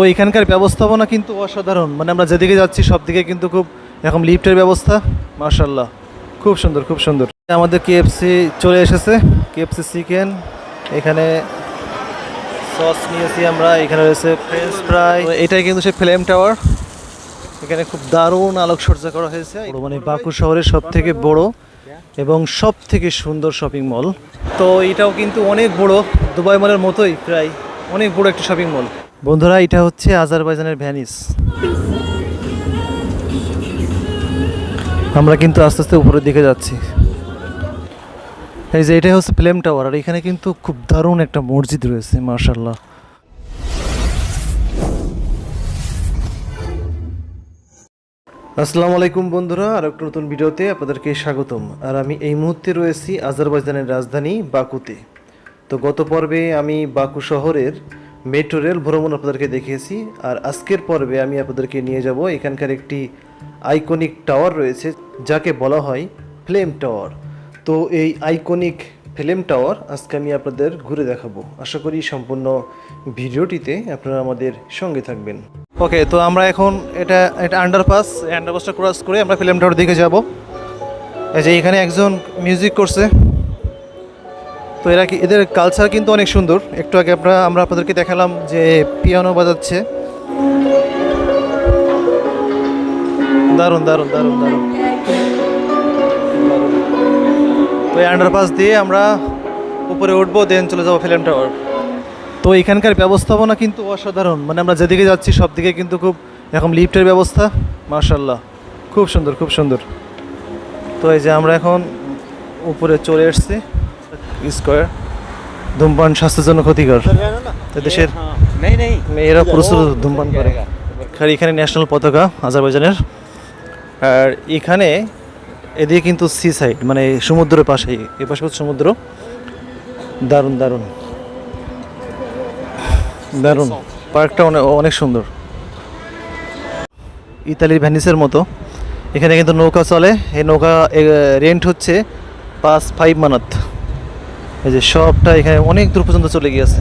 তো এখানকার ব্যবস্থাপনা কিন্তু অসাধারণ। মানে আমরা যেদিকে যাচ্ছি সব দিকে কিন্তু খুব এরকম লিফটের ব্যবস্থা। মার্শাল্লাহ খুব সুন্দর খুব সুন্দর। আমাদের কেএফসি চলে এসেছে। কেএফসি চিকেন এখানে সস নিয়েছি আমরা। এখানে রয়েছে ফ্রেঞ্চ ফ্রাই এটাই কিন্তু সে ফ্লেম টাওয়ার এখানে খুব দারুণ আলোকসজ্জা করা হয়েছে। মানে বাঁকুড়া শহরের সব থেকে বড় এবং সব থেকে সুন্দর শপিং মল তো এটাও কিন্তু অনেক বড়। দুবাই মলের মতোই প্রায় অনেক বড় একটি শপিং মল বন্ধুরা, এটা হচ্ছে আজারবাইজানের ভ্যানিস। আমরা কিন্তু আস্তে আস্তে উপরের দিকে যাচ্ছি। এই যে, এটাই হচ্ছে ফ্লেম টাওয়ার, আর এখানে কিন্তু খুব দারুণ একটা মসজিদ রয়েছে মার্শাল্লাহ আসসালামু আলাইকুম বন্ধুরা, আর একটা নতুন ভিডিওতে আপনাদেরকে স্বাগতম। আর আমি এই মুহূর্তে রয়েছি আজারবাইজানের রাজধানী বাকুতে। তো গত পর্বে আমি বাকু শহরের মেট্রো রেল ভ্রমণ আপনাদেরকে দেখিয়েছি। আর আজকের পর্বে আমি আপনাদেরকে নিয়ে যাব এখানকার একটি আইকনিক টাওয়ার রয়েছে, যাকে বলা হয় ফ্লেম টাওয়ার তো এই আইকনিক ফ্লেম টাওয়ার আজকে আমি আপনাদের ঘুরে দেখাবো। আশা করি সম্পূর্ণ ভিডিওটিতে আপনারা আমাদের সঙ্গে থাকবেন। ওকে তো আমরা এখন এটা এটা আন্ডারপাস আন্ডারপাসটা ক্রস করে আমরা ফিল্ম টাওয়ার দিকে যাব। এই যে এখানে একজন মিউজিক করছে। তো এরা কি এদের কালচার কিন্তু অনেক সুন্দর। একটু আগে আমরা আমরা আপনাদেরকে দেখালাম যে পিয়ানো বাজাচ্ছে। দারুণ দারুণ দারুণ দারুণ। তো এই আন্ডারপাস দিয়ে আমরা উপরে উঠবো দেন চলে যাব ফিল্ম টাওয়ার তো এখানকার ব্যবস্থাপনা কিন্তু অসাধারণ। মানে আমরা যেদিকে যাচ্ছি সব দিকে কিন্তু খুব এরকম লিফটের ব্যবস্থা। মার্শাল্লাহ খুব সুন্দর খুব সুন্দর। তো এই যে আমরা এখন উপরে চলে এসেছি। স্কোয়ার ধূমপান স্বাস্থ্যের জন্য ক্ষতিকর দেশের মেয়েরা প্রচুর ধূমপান করে। আর এখানে ন্যাশনাল পতাকা আজারবাইজানের। আর এখানে এদিকে কিন্তু সি সাইড মানে সমুদ্রের পাশেই। এ পাশে হচ্ছে সমুদ্র। দারুণ দারুণ। দারুণ। পার্কটা অনেক অনেক সুন্দর। ইতালির ভ্যানিসের মতো। এখানে কিন্তু নৌকা চলে। এই নৌকা রেন্ট হচ্ছে পাঁচ ফাইভ মানাত। এই যে সবটা এখানে অনেক দূর পর্যন্ত চলে গিয়েছে।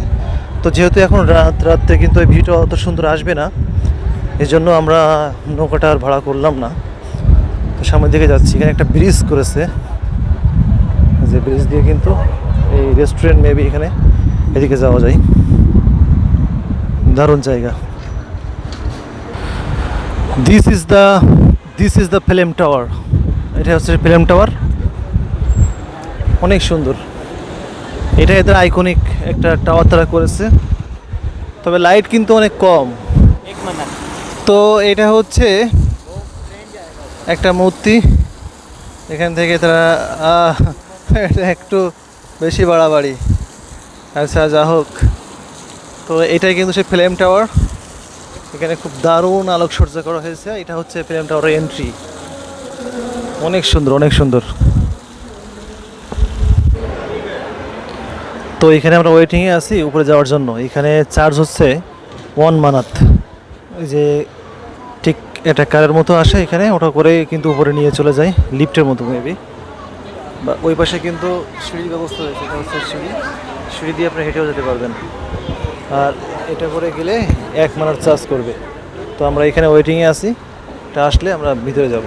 তো যেহেতু এখন রাত, রাত্রে কিন্তু এই ভিউটা অত সুন্দর আসবে না এই জন্য আমরা নৌকাটা আর ভাড়া করলাম না। তো সামনের দিকে যাচ্ছি, এখানে একটা ব্রিজ করেছে। যে ব্রিজ দিয়ে কিন্তু এই রেস্টুরেন্ট মেবি এখানে এদিকে যাওয়া যায়। দারুণ জায়গা। This is the this is the flame tower এটা হচ্ছে ফিল্ম টাওয়ার অনেক সুন্দর। এটা এদের আইকনিক একটা টাওয়ার তারা করেছে। তবে লাইট কিন্তু অনেক কম। তো এটা হচ্ছে একটা মূর্তি। এখান থেকে তারা একটু বেশি বাড়াবাড়ি। আচ্ছা যা হোক। তো এটাই কিন্তু সে ফ্লেম টাওয়ার এখানে খুব দারুণ আলোকসজ্জা করা হয়েছে। এটা হচ্ছে ফ্লেম টাওয়ারের এন্ট্রি অনেক সুন্দর অনেক সুন্দর। তো এখানে আমরা ওয়েটিংয়ে আছি উপরে যাওয়ার জন্য। এখানে চার্জ হচ্ছে ওয়ান মানাত। ওই যে ঠিক এটা কারের মতো আসে এখানে, ওটা করে কিন্তু উপরে নিয়ে চলে যায় লিফটের মতো মেবি বা ওই পাশে কিন্তু সিঁড়ির ব্যবস্থা রয়েছে, এটা হচ্ছে সিঁড়ি। সিঁড়ি দিয়ে আপনি হেঁটেও যেতে পারবেন। আর এটা করে গেলে এক মানার চার্জ করবে। তো আমরা এখানে ওয়েটিংয়ে আছি। এটা আসলে আমরা ভিতরে যাব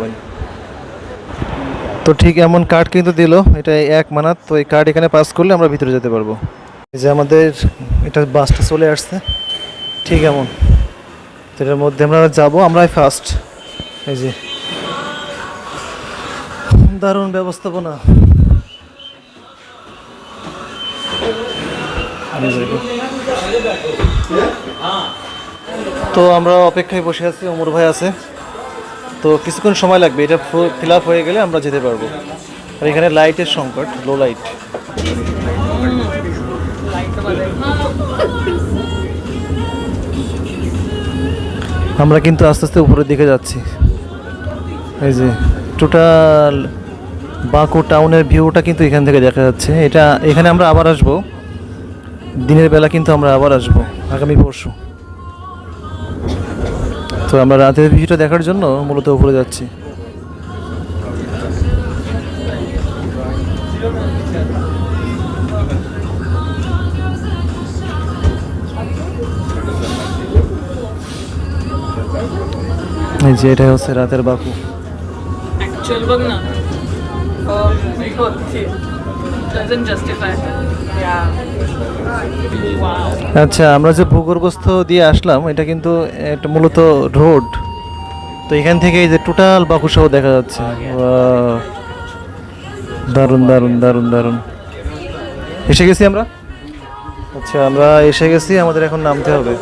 তো ঠিক এমন কার্ড কিন্তু দিল, এটা এক মানাত। তো এই কার্ড এখানে পাস করলে আমরা ভিতরে যেতে পারব। যে আমাদের, এটা বাসটা চলে আসছে। ঠিক এমন। তো এটার মধ্যে আমরা যাব, আমরাই ফার্স্ট এই যে। দারুণ ব্যবস্থাপনা। তো আমরা অপেক্ষায় বসে আছি, অমর ভাই আছে। তো কিছুক্ষণ সময় লাগবে, এটা ফিল আপ হয়ে গেলে আমরা যেতে পারব। আর এখানে লাইটের সংকট লো লাইট আমরা কিন্তু আস্তে আস্তে উপরের দিকে যাচ্ছি। এই যে টোটাল বাঁকু টাউনের ভিউটা কিন্তু এখান থেকে দেখা যাচ্ছে। এটা, এখানে আমরা আবার আসব। দিনের বেলা কিন্তু আমরা আবার আসব, আগামী পরশু। তো আমরা রাতের ভিউটা দেখার জন্য মূলত উপরে যাচ্ছি। এই যে এটা হচ্ছে রাতের বাকু অ্যাকচুয়াল বাক না। আচ্ছা আমরা যে ভূগর্ভস্থ দিয়ে আসলাম, এটা কিন্তু একটা মূলত রোড। তো এখান থেকে এই যে টোটাল বাকুসহ দেখা যাচ্ছে। দারুণ দারুণ দারুণ দারুণ। এসে গেছি আমরা? আচ্ছা আমরা এসে গেছি, আমাদের এখন নামতে হবে।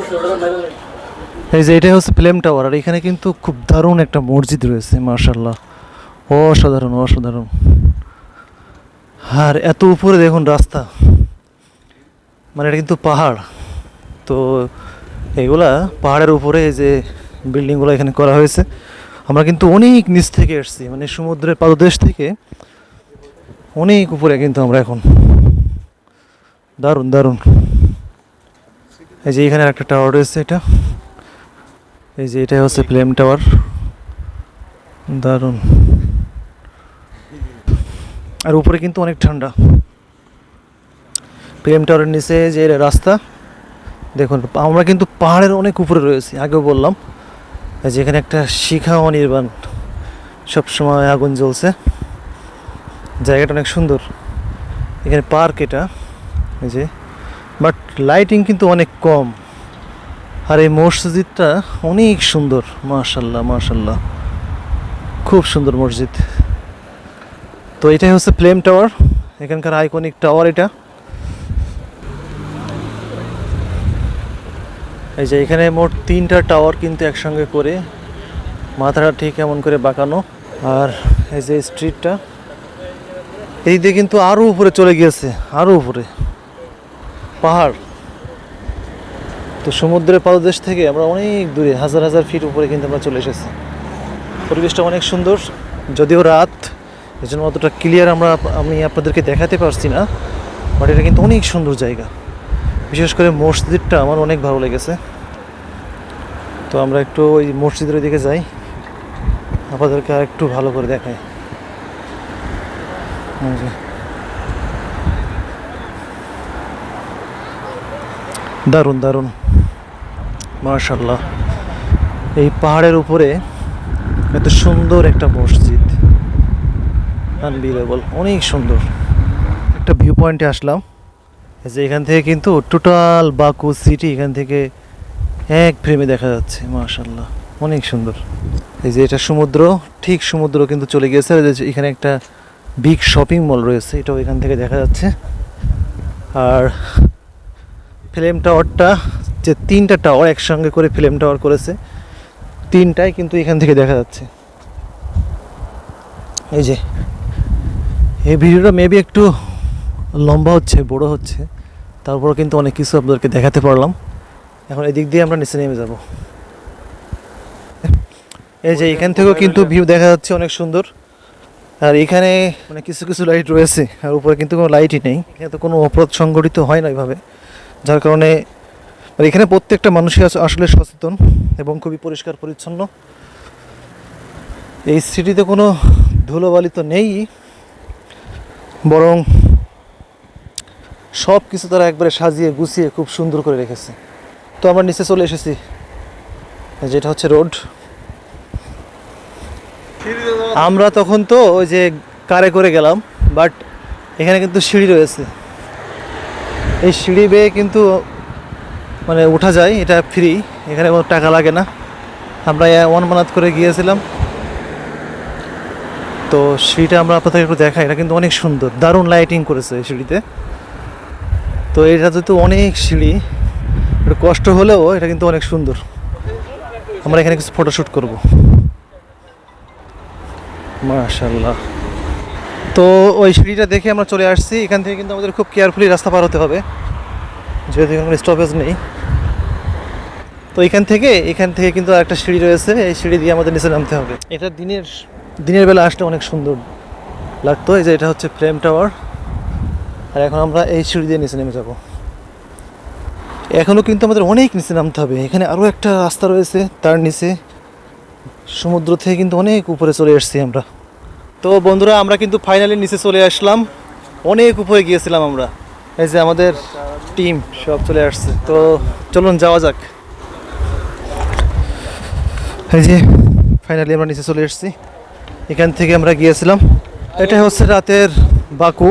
এই যে এটাই হচ্ছে ফ্লেম টাওয়ার, আর এখানে কিন্তু খুব দারুণ একটা মসজিদ রয়েছে মার্শাল্লাহ অসাধারণ অসাধারণ। আর এত উপরে দেখুন রাস্তা। মানে এটা কিন্তু পাহাড়। তো এইগুলা পাহাড়ের উপরে যে বিল্ডিংগুলো এখানে করা হয়েছে, আমরা কিন্তু অনেক নিচ থেকে এসেছি মানে সমুদ্রের পাদদেশ থেকে অনেক উপরে কিন্তু আমরা এখন। দারুণ দারুণ। এই যে এখানে একটা টাওয়ার রয়েছে এটা। এই যে এটা হচ্ছে ফ্লেম টাওয়ার দারুণ। আর উপরে কিন্তু অনেক ঠান্ডা। প্রেম টাওয়ারের নিচে যে রাস্তা, দেখুন, আমরা কিন্তু পাহাড়ের অনেক উপরে রয়েছি, আগেও বললাম, এই যে এখানে একটা শিখা অনির্বাণ সবসময় আগুন জ্বলছে। জায়গাটা অনেক সুন্দর। এখানে পার্ক এটা, এই যে, বাট লাইটিং কিন্তু অনেক কম। আর এই মসজিদটা অনেক সুন্দর, মাশাল্লাহ মাশাল্লাহ। খুব সুন্দর মসজিদ। তো এটাই হচ্ছে ফ্লেম টাওয়ার, এখানকার আইকনিক টাওয়ার এটা। এই যে এখানে মোট তিনটা টাওয়ার কিন্তু একসঙ্গে করে মাথাটা ঠিক এমন করে বাঁকানো। আর এই যে স্ট্রিটটা, এই দিয়ে কিন্তু আরও উপরে চলে গিয়েছে আরও উপরে। পাহাড়। তো সমুদ্রের পাদদেশ থেকে আমরা অনেক দূরে, হাজার হাজার ফিট উপরে কিন্তু আমরা চলে এসেছি। পরিবেশটা অনেক সুন্দর, যদিও রাত এই জন্য অতটা ক্লিয়ার আমরা, আমি আপনাদেরকে দেখাতে পারছি না বাট এটা কিন্তু অনেক সুন্দর জায়গা। বিশেষ করে মসজিদটা আমার অনেক ভালো লেগেছে। তো আমরা একটু ওই মসজিদের দিকে যাই। আপনাদেরকে আর একটু ভালো করে দেখাই। দারুণ দারুণ। মার্শাল্লাহ এই পাহাড়ের উপরে এত সুন্দর একটা মসজিদ। আনবিলেবল অনেক সুন্দর। একটা ভিউ পয়েন্টে আসলাম। যে এখান থেকে কিন্তু টোটাল বাকু সিটি এখান থেকে এক ফ্রেমে দেখা যাচ্ছে মাশাল্লাহ অনেক সুন্দর। এই যে এটা সমুদ্র, ঠিক সমুদ্র কিন্তু চলে গিয়েছে। এখানে একটা বিগ শপিং মল রয়েছে, এটাও এখান থেকে দেখা যাচ্ছে। আর ফিল্ম টাওয়ারটা যে তিনটা টাওয়ার একসঙ্গে করে ফিল্ম টাওয়ার করেছে, তিনটাই কিন্তু এখান থেকে দেখা যাচ্ছে। এই যে, এই ভিডিওটা মেবি একটু লম্বা হচ্ছে, বড় হচ্ছে। তারপর কিন্তু অনেক কিছু আপনাদেরকে দেখাতে পারলাম। এখন এদিক দিয়ে আমরা নিচে নেমে যাব। এই যে এখান থেকেও কিন্তু ভিউ দেখা যাচ্ছে অনেক সুন্দর। আর এখানে মানে কিছু কিছু লাইট রয়েছে, আর উপরে কিন্তু কোনো লাইটই নেই। এখানে তো কোনো অপরাধ সংগঠিত হয় না এইভাবে যার কারণে আর এখানে প্রত্যেকটা মানুষই আস- আসলে সচেতন এবং খুবই পরিষ্কার পরিচ্ছন্ন। এই সিটিতে কোনো ধুলোবালি তো নেই, বরং সব কিছু তারা একবারে সাজিয়ে গুছিয়ে খুব সুন্দর করে রেখেছে। তো আমরা নিচে চলে এসেছি। যেটা হচ্ছে রোড। আমরা তখন তো ওই যে কারে করে গেলাম, বাট এখানে কিন্তু সিঁড়ি রয়েছে। এই সিঁড়ি বেয়ে কিন্তু মানে ওঠা যায়, এটা ফ্রি, এখানে কোনো টাকা লাগে না। আমরা ওয়ান মানাত করে গিয়েছিলাম। তো সিঁড়িটা আমরা আপনাদের একটু দেখাই, এটা কিন্তু অনেক সুন্দর, দারুণ লাইটিং করেছে সিঁড়িতে। তো এটা যেহেতু অনেক সিঁড়ি একটু কষ্ট হলেও এটা কিন্তু অনেক সুন্দর। আমরা এখানে কিছু ফটোশ্যুট করব। মাশাল্লাহ তো ওই সিঁড়িটা দেখে আমরা চলে আসছি। এখান থেকে কিন্তু আমাদের খুব কেয়ারফুলি রাস্তা পার হতে হবে। যেহেতু এখানে কোনো স্টপেজ নেই। তো এখান থেকে এখান থেকে কিন্তু একটা সিঁড়ি রয়েছে। এই সিঁড়ি দিয়ে আমাদের নিচে নামতে হবে। এটা দিনের দিনের বেলা আসলে অনেক সুন্দর লাগতো। এই যে এটা হচ্ছে ফ্লেম টাওয়ার আর এখন আমরা এই সিঁড়ি দিয়ে নিচে নেমে যাব। এখনও কিন্তু আমাদের অনেক নিচে নামতে হবে। এখানে আরও একটা রাস্তা রয়েছে তার নিচে। সমুদ্র থেকে কিন্তু অনেক উপরে চলে এসেছি আমরা। তো বন্ধুরা, আমরা কিন্তু ফাইনালি নিচে চলে আসলাম। অনেক উপরে গিয়েছিলাম আমরা। এই যে আমাদের টিম সব চলে আসছে। তো চলুন, যাওয়া যাক। এই যে ফাইনালি আমরা নিচে চলে এসেছি। এখান থেকে আমরা গিয়েছিলাম। এটা হচ্ছে রাতের বাকু।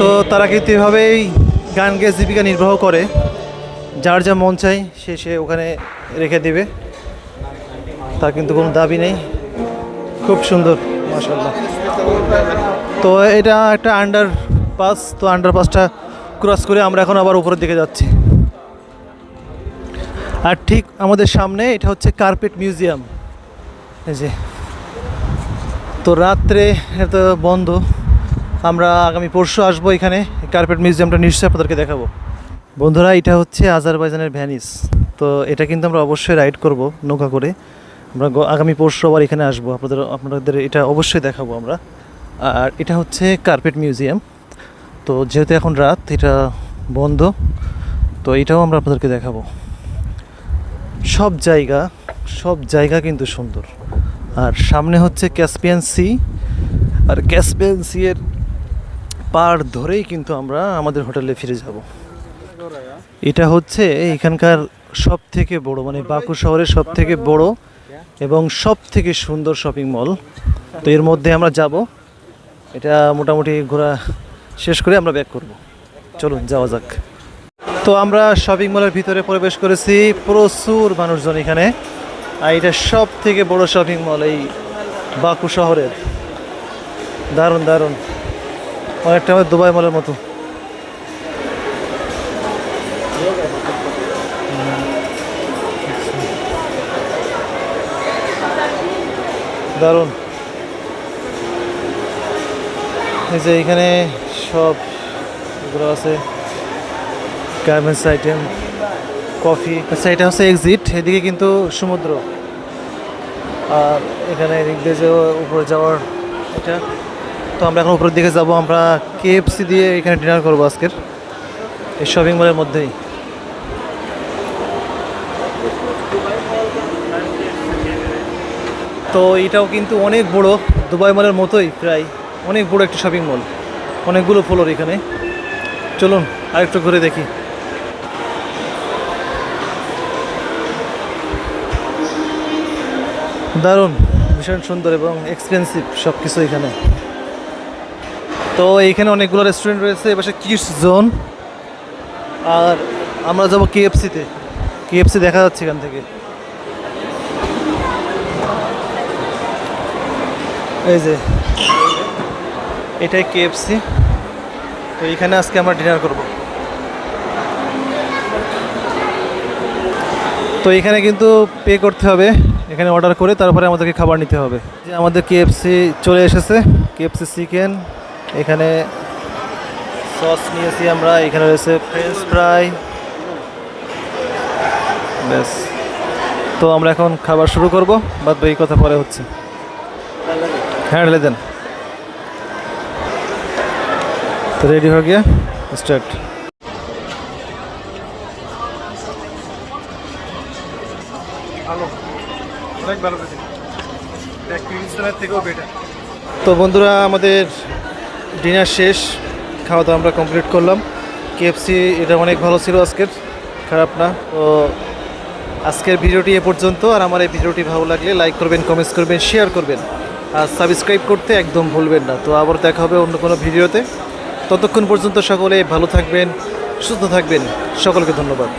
তো তারা কিন্তু এভাবেই গান গেয়ে জীবিকা নির্বাহ করে। যার যা মন চাই সে সে ওখানে রেখে দিবে। তার কিন্তু কোনো দাবি নেই। খুব সুন্দর মাসাল্লাহ তো এটা একটা আন্ডার পাস তো আন্ডার পাসটা ক্রস করে আমরা এখন আবার উপরের দিকে যাচ্ছি। আর ঠিক আমাদের সামনে এটা হচ্ছে কার্পেট মিউজিয়াম এই যে, তো রাত্রে এটা বন্ধ। আমরা আগামী পরশু আসব এখানে কার্পেট মিউজিয়ামটা নিশ্চয়ই আপনাদেরকে দেখাবো। বন্ধুরা, এটা হচ্ছে আজারবাইজানের ভ্যানিস। তো এটা কিন্তু আমরা অবশ্যই রাইড করব নৌকা করে। আমরা আগামী পরশু আবার এখানে আসব। আপনাদের আপনাদের এটা অবশ্যই দেখাবো আমরা। আর এটা হচ্ছে কার্পেট মিউজিয়াম তো যেহেতু এখন রাত, এটা বন্ধ, তো এটাও আমরা আপনাদেরকে দেখাবো। সব জায়গা সব জায়গা কিন্তু সুন্দর। আর সামনে হচ্ছে ক্যাসপিয়ান সি আর ক্যাসপিয়ান সি এর পার ধরেই কিন্তু আমরা আমাদের হোটেলে ফিরে যাব। এটা হচ্ছে এখানকার সব থেকে বড় মানে বাকু শহরের সব থেকে বড় এবং সব থেকে সুন্দর শপিং মল। তো এর মধ্যে আমরা যাব। এটা মোটামুটি ঘোরা শেষ করে আমরা ব্যাক করব। চলুন, যাওয়া যাক। তো আমরা শপিং মলের ভিতরে প্রবেশ করেছি। প্রচুর মানুষজন এখানে। আর এটা সব থেকে বড় শপিং মল এই বাকু শহরের। দারুণ দারুণ। অনেকটা আমার দুবাই মলের মতো। দারুণ। এই যে এখানে সব এগুলো আছে। গার্মেন্টস আইটেম কফি আচ্ছা এটা হচ্ছে এক্সিট এদিকে কিন্তু সমুদ্র। আর এখানে এদিক দিয়ে যে উপরে যাওয়ার এটা। তো আমরা এখন উপরের দিকে যাব। আমরা কেএফসি দিয়ে এখানে ডিনার করব আজকের। এই শপিং মলের মধ্যেই। তো এটাও কিন্তু অনেক বড়। দুবাই মলের মতোই প্রায়। অনেক বড় একটি শপিং মল অনেকগুলো ফ্লোর এখানে। চলুন, আরেকটু ঘুরে দেখি। দারুণ! ভীষণ সুন্দর এবং এক্সপেন্সিভ সব কিছু এখানে। তো এইখানে অনেকগুলো রেস্টুরেন্ট রয়েছে এবার কিডস জোন আর আমরা যাব কেএফসিতে কেএফসি দেখা যাচ্ছে এখান থেকে। এই যে, এটাই কেএফসি তো এইখানে আজকে আমরা ডিনার করব। তো এখানে কিন্তু পে করতে হবে, এখানে অর্ডার করে তারপরে আমাদেরকে খাবার নিতে হবে। যে আমাদের কেএফসি চলে এসেছে কেএফসি চিকেন এখানে সস নিয়েছি আমরা এখানে রয়েছে ফ্রেঞ্চ ফ্রাই ব্যাস। তো আমরা এখন খাবার শুরু করব বাদ বাকি কথা পরে হচ্ছে। হ্যাঁ ঢেলে দেন। তো রেডি হয়ে গিয়া স্টার্ট তো বন্ধুরা আমাদের ডিনার শেষ খাওয়া দাওয়া আমরা কমপ্লিট করলাম। কেএফসি এটা অনেক ভালো ছিল আজকের, খারাপ না। তো আজকের ভিডিওটি এ পর্যন্ত, আর আমার এই ভিডিওটি ভালো লাগলে লাইক করবেন কমেন্টস করবেন শেয়ার করবেন। আর সাবস্ক্রাইব করতে একদম ভুলবেন না। তো আবার দেখা হবে অন্য কোনো ভিডিওতে। ততক্ষণ পর্যন্ত সকলে ভালো থাকবেন, সুস্থ থাকবেন। সকলকে ধন্যবাদ।